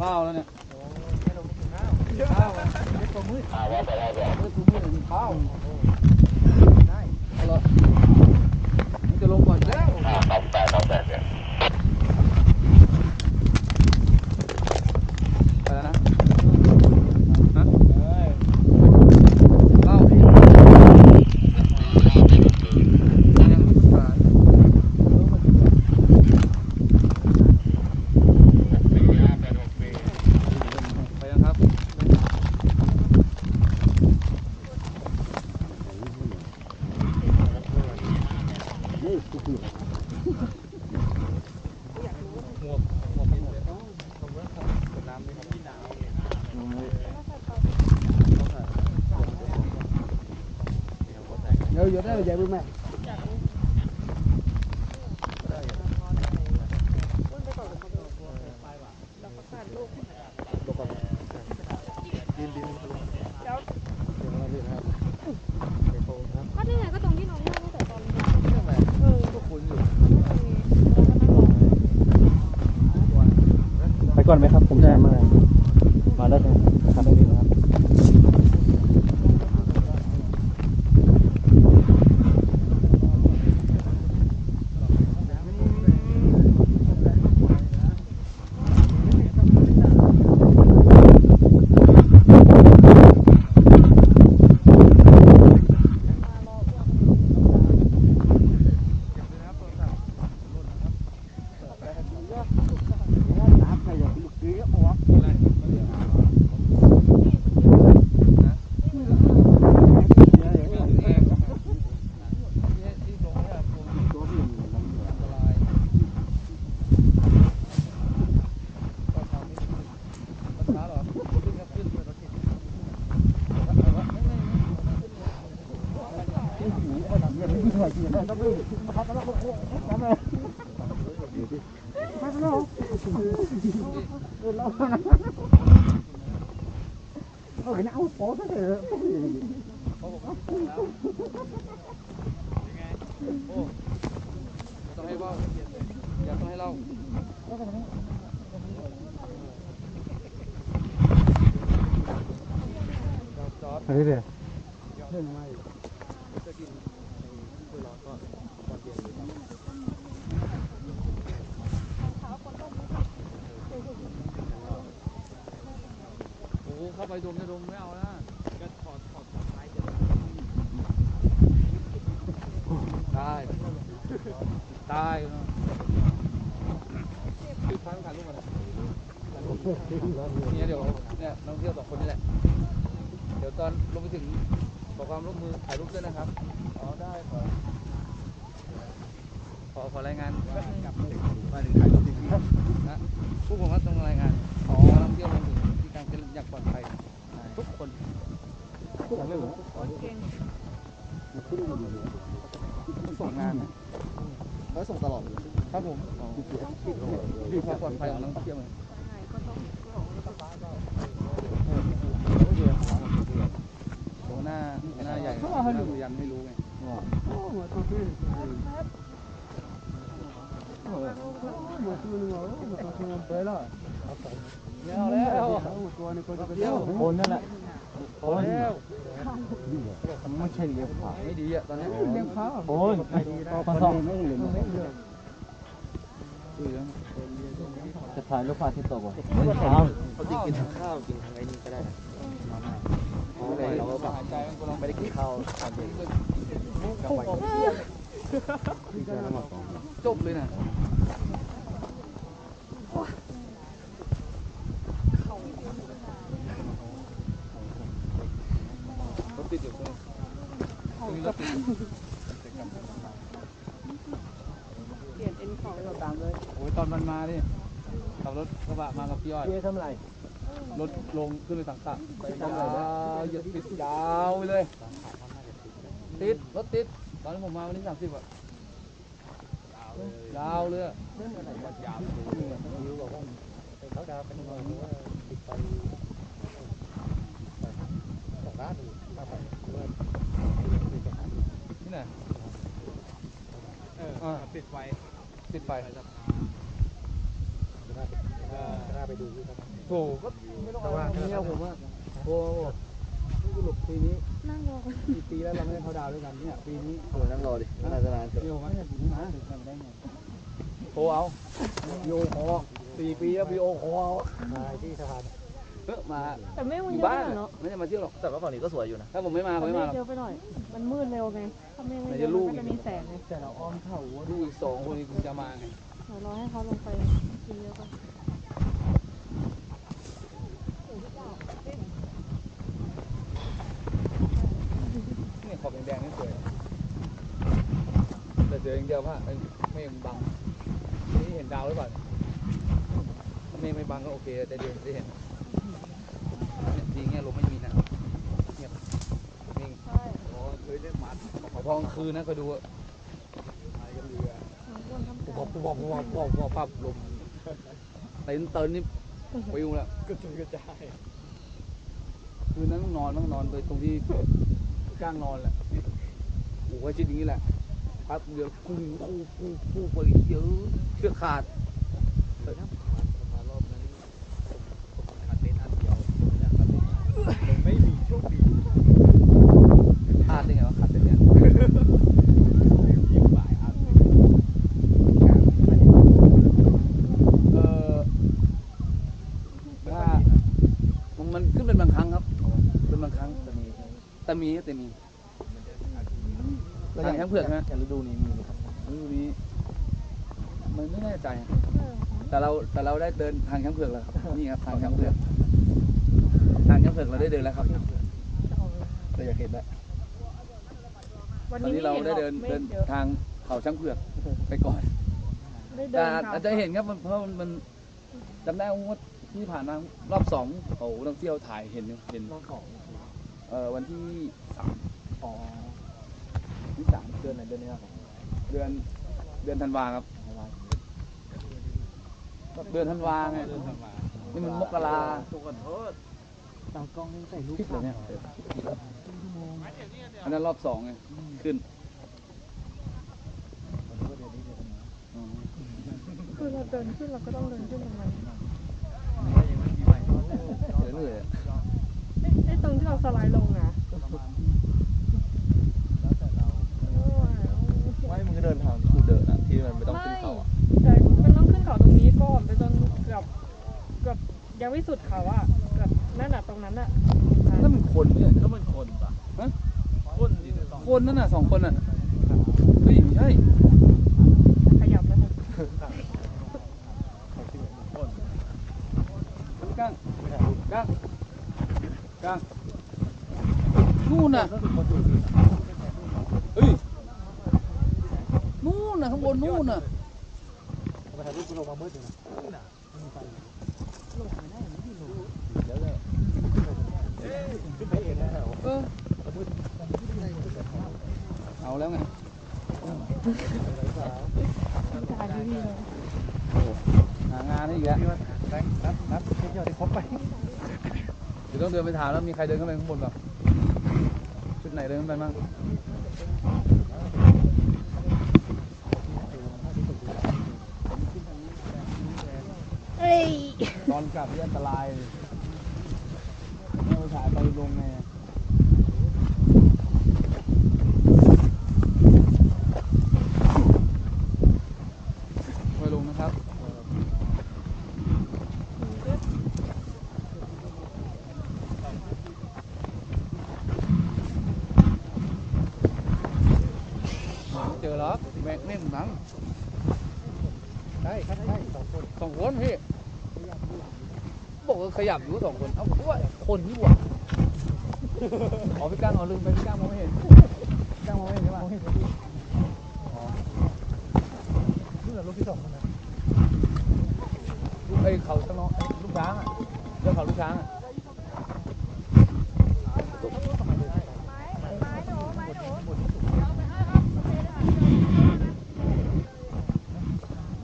ข้าวแล้วเนี่ยข้าวไม่ตัวมืดข้าวว่ไปไตัวมืดข้าวได้เอาละมันจะลงก่อนแล้วข้าวต้อแปดต้องแปดเนี่ยแล้วนะฮะข้าวพี่ยังไม่ขายไปยังครับ เดี๋ยวอยู่ได้ใหญ่บุ้มแม่ ก็นี่ไงก็ตรงที่น้องนั่งตั้งแต่ตอนเออ ก็คุณอยู่ ไปก่อนไหมครับผมจะมามาแล้วครับทำได้ดีนะครับ เอาหน้าเอาโป๊ะซะเถอะ ต้องให้เบ้าอย่าต้องให้เล่าจอดเฮ้ยเดี๋ยวโอ้เข้าไปดมจะดมไม่เอานะก็ถอดถอดท้ายได้ได้ เนาะคือพังถ่ายรูปมาเลยเนี่ยเดี๋ยวเนี่ยนักท่องเที่ยวสองคนนี่แหละ เดี๋ยวตอนลงไปถึงขอความร่วมมือถ่ายรูปด้วยนะครับ อ๋อได้ขอขอขอรายงานมาถึงถ่ายรูปจริงๆนะพวกผมว่าต้องรายงาน ขอนักท่องเที่ยวลงถึงที่กลางเต็นท์อย่างปลอดภัยทุกคนส่งงาน เขาส่งตลอดครับผมดูความปลอดภัยของนักท่องเที่ยวเลยโอ้หน้าหน้าใหญ่หน้าดูยันไม่รู้ไงไปแล้วไม่เอาแล้วตัวนี้ก็จะเที่ยวคนนั่นแหละ พอแล้ว ไม่ใช่เลี้ยงผาไม่ดีอะตอนนี้เลี้ยงผาโอ้ยพอสองไม่เหลี้ยงดีแล้วจะถ่ายรูกปพาที่ตกอะเขาจะกินข้าวกินทางไอ้นี่ก็ได้เราก็หายใจไม่ได้กินข้าวตอนเย็นจบเลยนะรถติดอยู่ตรงนี้รถติด เปลี่ยนเอ็นของ ตามเลย โอ้ยตอนมันมานี่ขับรถกระบะมากับ พี่อ้อยเจ๊ทำไรรถลงขึ้นไปสังขะไปยาวเหยียดติดยาวไปเลย ติดรถติด ตอนที่ผมมาวันที่สามสิบอะยาวเลยอะเขาจะเป็นว่าติดไปสองด้านถ้าไปด้วยที่ไหนเอออ่าปิดไฟติดไป จะได้ไปดูที่ครับโอ้ก็ไม่ต้องเอาเนี่ยผมว่าโอ้สรุปปีนี้นั่งรอกันกี่ปีแล้วเราไม่ได้เขาดาวด้วยกันเนี่ยปีนี้โอ้นั่งรอดิน่าจะนานเถอะเดี๋ยวผมว่าจะถึงนะโทรเอาวิโอคอสี่ปีแล้ววิโอคอมาที่สะพานเออมาแต่ไม่อมันเยยู่อะบ้านเนาะไม่ได้มาเที่ยวหรอกแต่ว่าฝั่งนี้ก็สวยอยู่นะถ้าผมไม่มาผมมันไม่ไม่มาหรอกเยอะไปหน่อยมันมืดเร็วไงถ้าไม่ไหนไม่เยจะอะลูกมันก็จะมีแสงไงแต่เราอ้อมเข่าลูกอีกสองคนนี้คุณจะมาไงเดี๋ยวรอให้เขาลงไปกินเยอะก่อนนี่ขอบแดงๆนี่สวยแต่ เจออย่างเดียวว่าเอ้ยเมฆมันบังนี่เห็นดาวหรือเปล่าถ้าเมฆไม่บังก็โอเคแต่เดือนได้เห็นเนี่ยจริงเนี่ยลมไม่มีนะเงียบนิ่งใช่อ๋อเคยเล่นหมัดขอพองคืนนะก็ดูอะไปกันเรือมันควรทำปุ๊บปุ๊บปุ๊บปุ๊บปุ๊บปุ๊บปั๊บลมเต็นเตินนี่วิวแล้วกระจุยกระจายคืนนั้นต้องนอนต้องนอนโดยตรงที่กลางนอนแหละโอ้โหก็ชิดอย่างนี้แหละ พับเรือกุ้งปูปูปูไปเยอะเชือกขาดเปิดนะมารอบนั้นผมขาดเต้นอันเดียวนะครับผมไม่มีโชคดีขาดได้ไงวะขาดเต้นเนี่ยมันขึ้นเป็นบางครั้งครับ เป็นบางครั้งแต่มีแต่มี แต่มีทางช้างเผือกนะอย่างฤดูนี้มีไหมครับฤดูนี้ มันไม่แน่ใจ แต่เราแต่เราได้เดินทางช้างเผือกแล้วครับ นี่ครับทางช้างเผือก ทางช้างเผือกเราได้เดินแล้วครับแต่อยากเห็นแล้ววันตอนนี้นี้เราได้เดินไม่เดินเยอะทางเขาช้างเผือกไปก่อนได้เดิแต่นอาจจะเห็นครับมันเพราะมันมันจำได้ว่าที่ผ่านมารอบสองเขาต้องเที่ยวถ่ายเห็นอยู่เห็นรอบสองเอ่อวันที่สามอ๋อ ที่สามเดือนไหนเดือนนี้ครับเดือนเดือนธันวาครับเดือนธันวาไงนี่มันมกราทุกคนโทษตากล้องนี่ใส่รูปคิดเลยเนี่ยอันนั้นรอบสองไงขึ้นอ๋อคือเราเดินขึ้นเราก็ต้องเดินขึ้นตรงนั้นเดี๋ยวเหนื่อยอะไอ้ไอ้ตรงที่เราสไลด์ลงอะโอ้ย ไม่มึงก็เดินทางคูเดินอะที่มันไม่ต้องขึ้นเขาอะแต่มันต้องขึ้นเขาตรงนี้ก่อนไปจนเกือบเกือบยังไม่สุดเขาอะเกือบนั่นน่ะตรงนั้นอะนั่นมันคนเนี่ยก็มันคนปะฮะคนดิสองคนนั่นน่ะสองคนน่ะเฮ้ยไม่ใช่ ขยับแล้วนะ คน ก้างก้างก้างนู่นน่ะเฮ้ยนู่ นนู่นน่ะมาถ่ายรูปลงมามืดอยู่นะเดี๋ยวเลยขึ้นไปเองนะเหรอเออเอาแล้วไงถ่ายดีเลยหางานให้อีกแล้วนับนับเที่ยวที่ครบไปเดี๋ยวต้องเดินไปถามแล้วมีใครเดินขึ้นไปข้างบนเปล่าชุดไหนเดินขึ้นไปบ้าง เอ้ ยตอนกลับนี่อันตรายเราถ่ายไปลงไงไปลงนะครับเจอแล้วแม่แม่หนังได้ครับได้สองคนสองคนพี่ บอกว่าขยับอยู่สองคน เอ้าผมว่าคนที่วกอ๋อพี่ก้างเอาลืมไปพี่ก้างมองไม่เห็นพี่ก้างมองไม่เห็นใช่ไหมอ๋อนี่แหละลูกที่สองนะลูกไอ้เขาตะนอลูกช้างอะเจ้าเขาลูกช้างอะ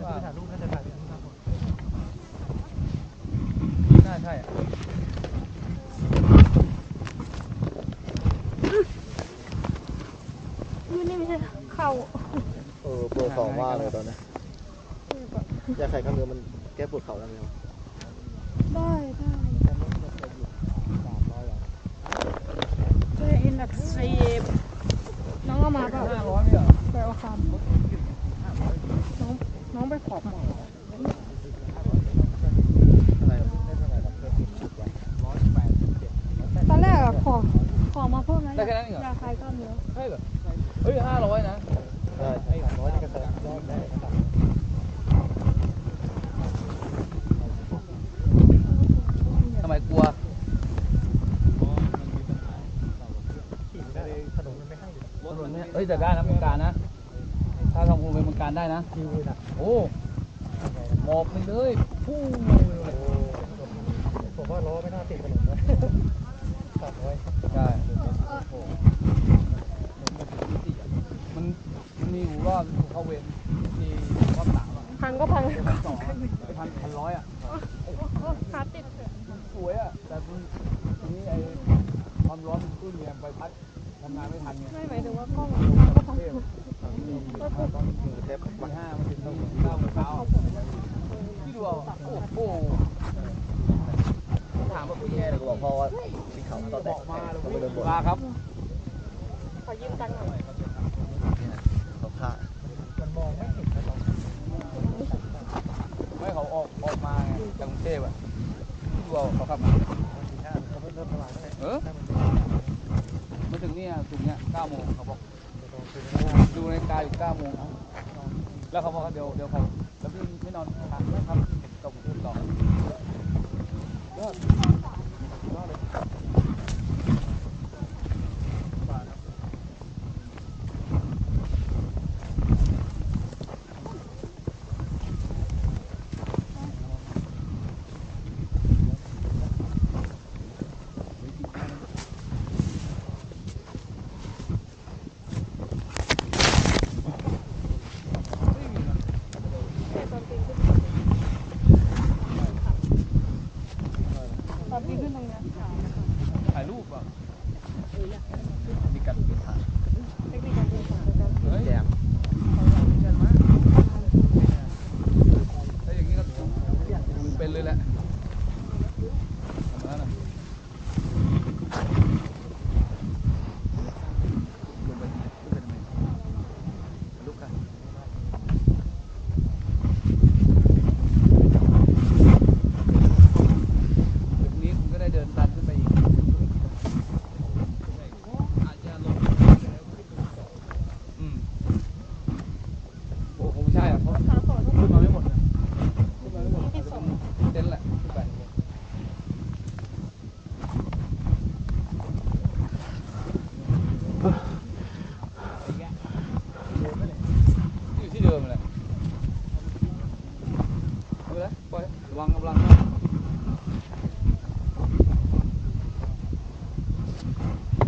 ว่า ถ่ายรูปน่าจะถ่ายเป็นที่ครับผม น่าใช่อะ นี่นี่ไม่ใช่ เข่าเออปวดสองว่าเลยตอนนี้ยาไข่ข้างเรือมันแก้ปวดเข่าได้ไหมครับได้ได้แต่รถจะไปอยู่สามร้อยหรอเจออินดักซีฟน้องเอามาเปล่าห้าร้อยไม่เหรอไปเอาคำน้องน้องไปขอบหมอ เท่าไหร่ได้เท่าไหร่ครับเพิ่มอีกสิบวันร้อยแปดสิบเจ็ด ตอนแรกอะขอขอมาเพิ่มนะ ได้แค่นั้นเองเหรอ ยาคลายกล้ามเนื้อ ใช่เหรอเฮ้ยห้าร้อยนะ เออไอ้สามร้อยนี่ก็เสริมรอบได้นะครับ ทำไมกลัว ขี่ไม่ได้ถนนมันไม่ให้อยู่ ถ นนเนี่ยเฮ้ยแต่ได้นะเมืองการนะ ถ้าทำภูมิเป็นเมืองการได้นะคิวเลยนะ โอ้หมอบไปเลยพุ่งเลยโอ้ผมว่าล้อไม่น่าติดถนนนะสามร้อยใช่มันมันมีอยู่รอบเข้าเวรที่รอบสามอะพังก็พังพันสองอะไปพันพันร้อยอะขาติดสวยอะแต่มันทีนี้ไอ้ความร้อนมันขึ้นเนี่ยใบพัดทำงานไม่ทันไงไม่หมายถึงว่ากล้องก็พังตอนที่เทปตีห้ามันถึงเก้าเช้าที่ดูอาโอ้โหถามว่าคุณแย่เลยก็บอกพ่อว่าสีขาตอนแรกมาเลยเขาไปเดินบนลาครับขอยืมตังค์หน่อยเขาฆ่ามันมองไม่เห็นนะไม่เขาออกออกมาไงจากกรุงเทพอะที่ดูเอเขาขับมาเออ มาถึงเนี่ยถึงเนี่ยเก้าโมงเขาบอกดูในาฬิกาอยู่เก้าโมงครับแล้วเขาบอกว่าเดี๋ยวเดี๋ยวเขาแล้วพี่ไม่นอนพักนะครับกับกรุงเพต่อยอดยอดเลยไม่มีนะ ตอนปีนขึ้น ตอนปีนขึ้นตรงเนี้ยถ่ายรูปอะมีกันเป็นถ่ายเทคนิคการปีนของการเฮ้ย แจม ถ้าอย่างนี้ก็เป็นเลยแหละทำนั้นนะลงไปลงไปทำไมลุกกัน เดี๋ยวพรุ่งนี้คุณก็ได้เดินตันขึ้นไปอีกอาจจะลงอืมโอ้คงไม่ใช่อะเพราะ ขาต่อต้อง ขึ้นมาไม่หมดนะขึ้นมาไม่หมดอาจจะเป็นเต็นท์แหละขึ้นไปอยู่ที่เดิมแหละเอาไปเลยปล่อยระวังกำลังนะ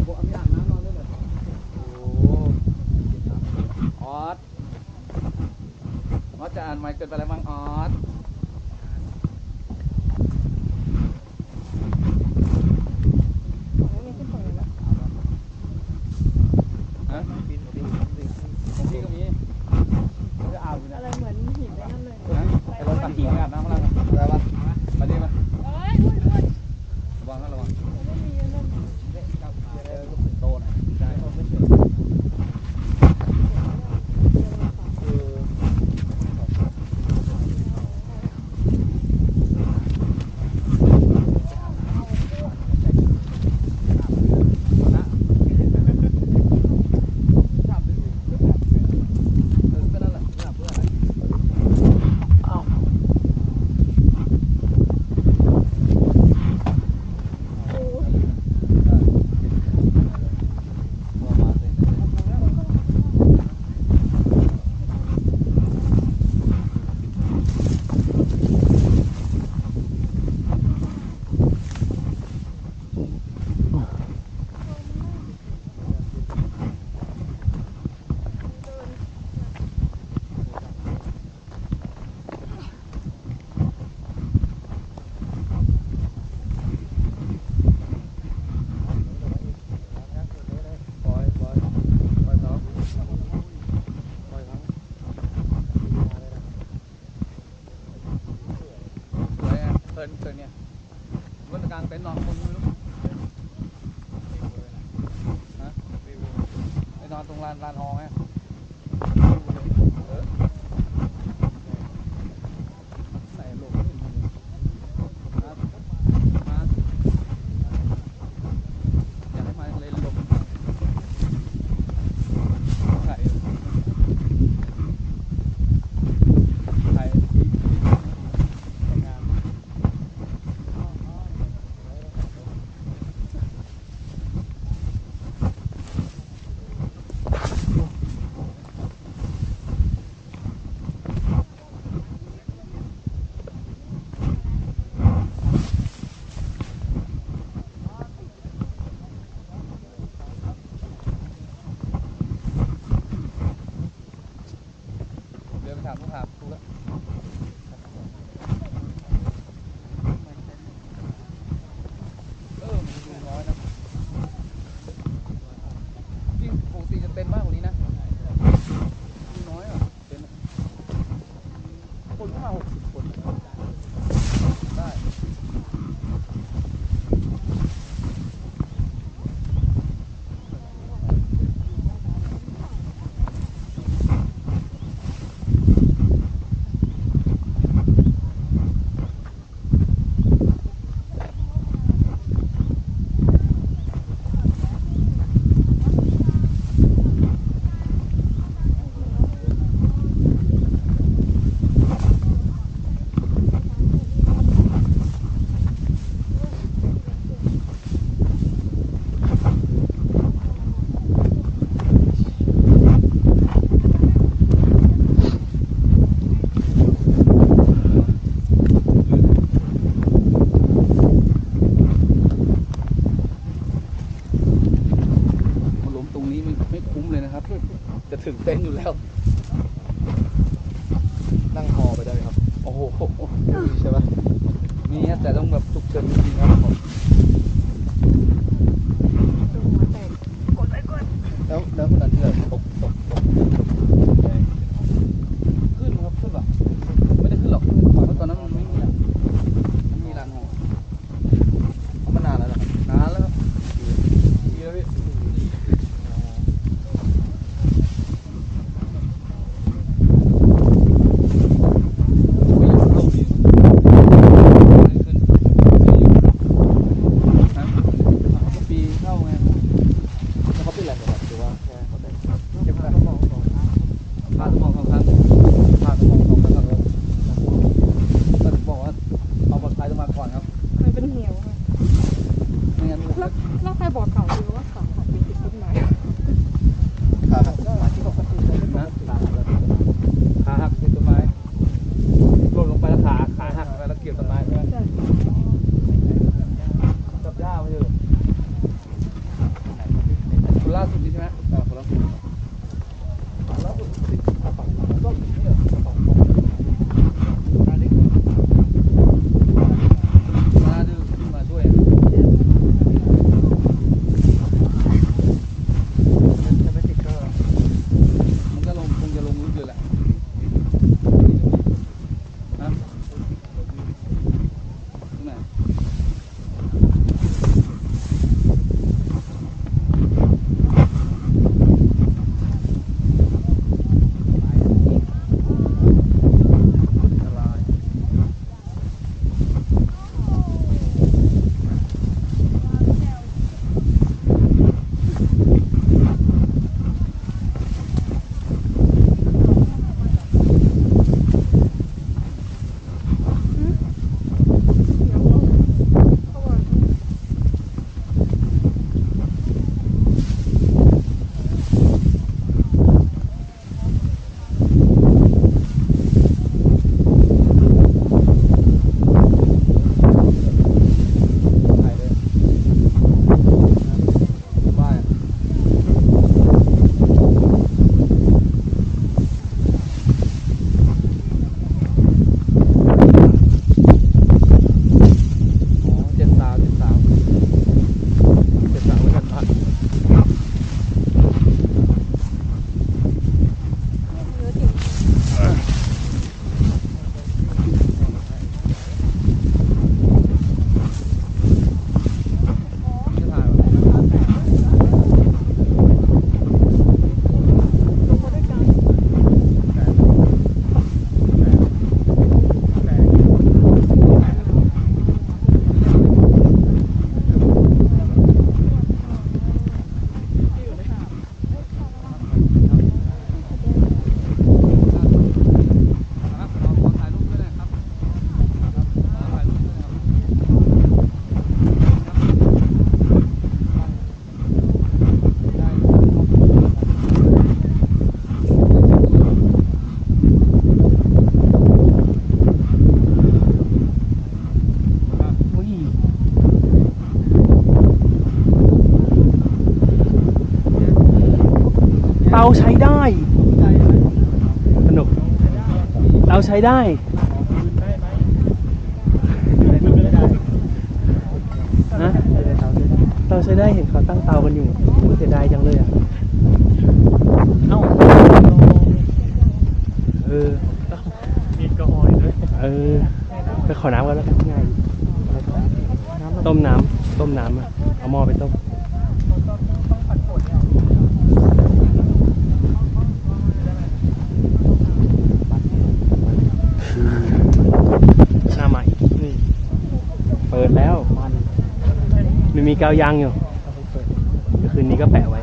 บอกเอามีอ่างน้ำนอนด้วยเหรอโอ้ออสออสจะอ่านไม่ เกินไปแล้วมั้ ร้านร้านหอ They need help ได้ ฮะเราใช้ได้เห็นเขาตั้งเตากันอยู่เสียดายจังเลยอะ เอ้าเออมีกระหอยด้วย เออ ไปขอน้ำกันแล้วกันง่ายต้มน้ำต้มน้ำอะเอาหม้อไปต้ม หน้าใหม่นี่เปิดแล้ว มัน มีกาวยางอยู่เดี๋ยวคืนนี้ก็แปะไว้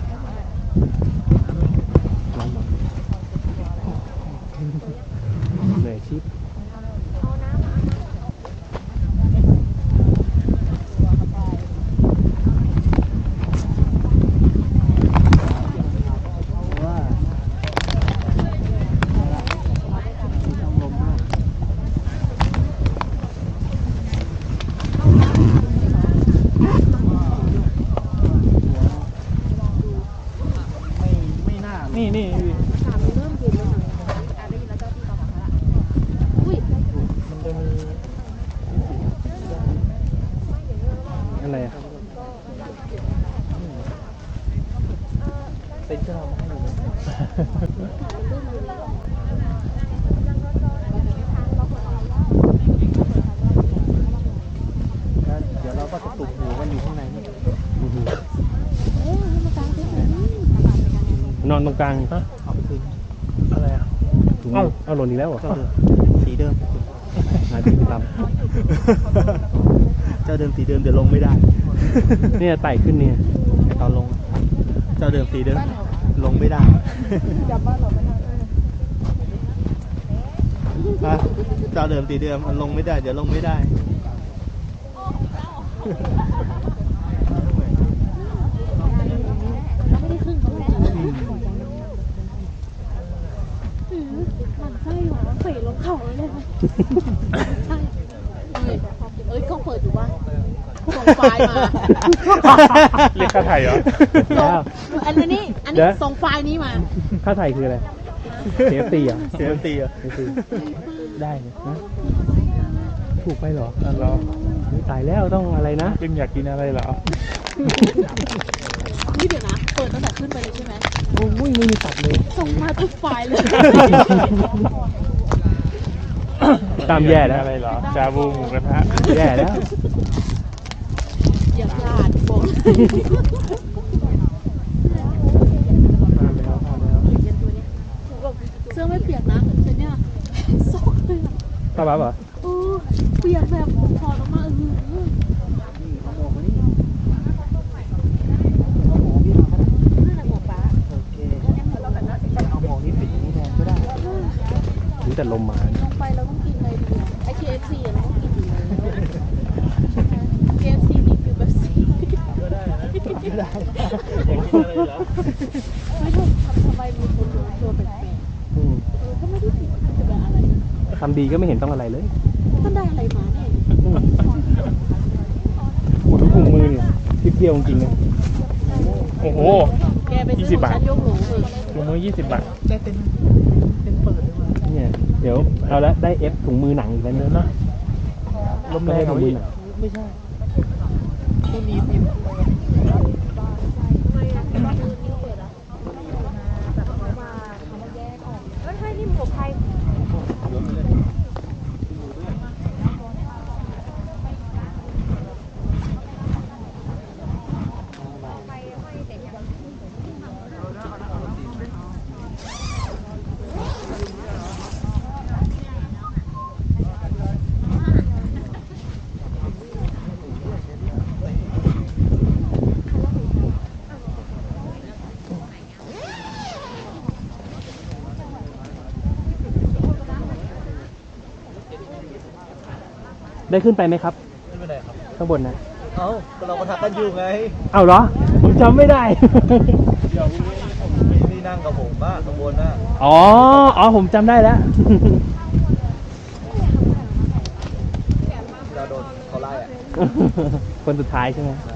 ร้อนๆเหนื่อยชิบ ว่าต้องลมด้วยไม่ ไม่น่านี่นี่ ถามเริ่มเย็นแล้วค่ะอ่านได้ยินแล้วเจ้าที่เขาบอกแล้วอุ้ย มันจะมี อะไรอะ เซ็นเซอร์มาให้หนูไหมแล้วเดี๋ยวเราก็จะตุ่มหูกันอยู่ข้างในนี่ อื้อหือ เอ๊ะมากลางเต็นท์ไหนนี่ นอนตรงกลางเอาไปคืนอะไรอะถุงเอ้าเอาหล่นอีกแล้วเหรอเจ้าเดิมสีเดิมหาที่ไปตเจ้าเดิมสีเดิมเดี๋ยวลงไม่ได้ำเนี่ยไต่ขึ้นเนี่ยไอ้ตอนลง เจ้าเดิมสีเดิมลงไม่ได้จับบ้านเราไปทางฮะเจ้าเดิมสีเดิมมันลงไม่ได้เดี๋ยวลงไม่ได้ เราไม่ได้ครึ่งเขาเลยอืม มันไส้หรอเฟยลงเข่าเลยค่ะใช่เอ้ยเอ้ยกล้องเปิดอยู่วะส่งไฟล์มาเรียกค่าไถ่เหรอ ส่งอันนี้อันเดี๋นี้ยว ส่งไฟล์นี้มา ค่าไถ่คืออะไรเสียตีอะเสียตีอะเสียตีได้เนี่ยนะถูกไปเหรอเหรอตายแล้วต้องอะไรนะ ยังอยากกินอะไรเหรอ นี่เดี๋ยวนะ เปิดตั้งแต่ขึ้นไปเลยใช่ไหมโอ้ยไม่มีตัดเลย ส่งมาทุกไฟล์เลย ตามแย่แล้วอะไรเหรอชาบูหมูกระทะแย่แล้ว อย่าพลาดบอกเสื้อไม่เปียกนะแต่เนี่ยซอกเลยอะป้าบ้าเหรอเออเปียกแบบถอดออกมาเออนั่นแหละหมวกฟ้า โอเคเอาหมองนี้ปิดอย่างนี้แทนก็ได้ รู้ แต่ลมมาลงไปเราต้องกินอะไรดีอะไอ KFC อะเราต้องกินอยู่แล้ว KFC นี่คือแบบซีก็ได้นะก็ได้อย่างนี้เลยเหรอไม่ถูกทำทำไมมีคนโดนตัวแปลกอืมๆเออก็ไม่ได้ผิดจะเป็นอะไรนะทำดีก็ไม่เห็นต้องอะไรเลยมันได้อะไรมาเนี่ยอืมโอ้ดูถุงมือเนี่ยทิปเดียวจริงๆเลยโอ้โหแกไปซื้อ20ของบาทฉันยกหลงเลยถุงมือ20บาทได้เป็น เนี่ยเดี๋ยวเอาละได้เอฟถุงมือหนังอีกแล้วเนอะลมแรงถุเอางมือีอกหนังไม่ใช่ตัวนี้พิมพ์ ได้ขึ้นไปไหมครับ ไม่เป็นไรครับ ข้างบนนะ เอ้าก็เราก็ทักกันอยู่ไง เอาเหรอ ผมจำไม่ได้ เดี๋ยวนี่นั่งกับผมบ้างข้างบนน่ะอ๋อ อ๋อ ผมจำได้แล้วจะโดนเขาไล่อะ คนสุดท้ายใช่ไหม ใช่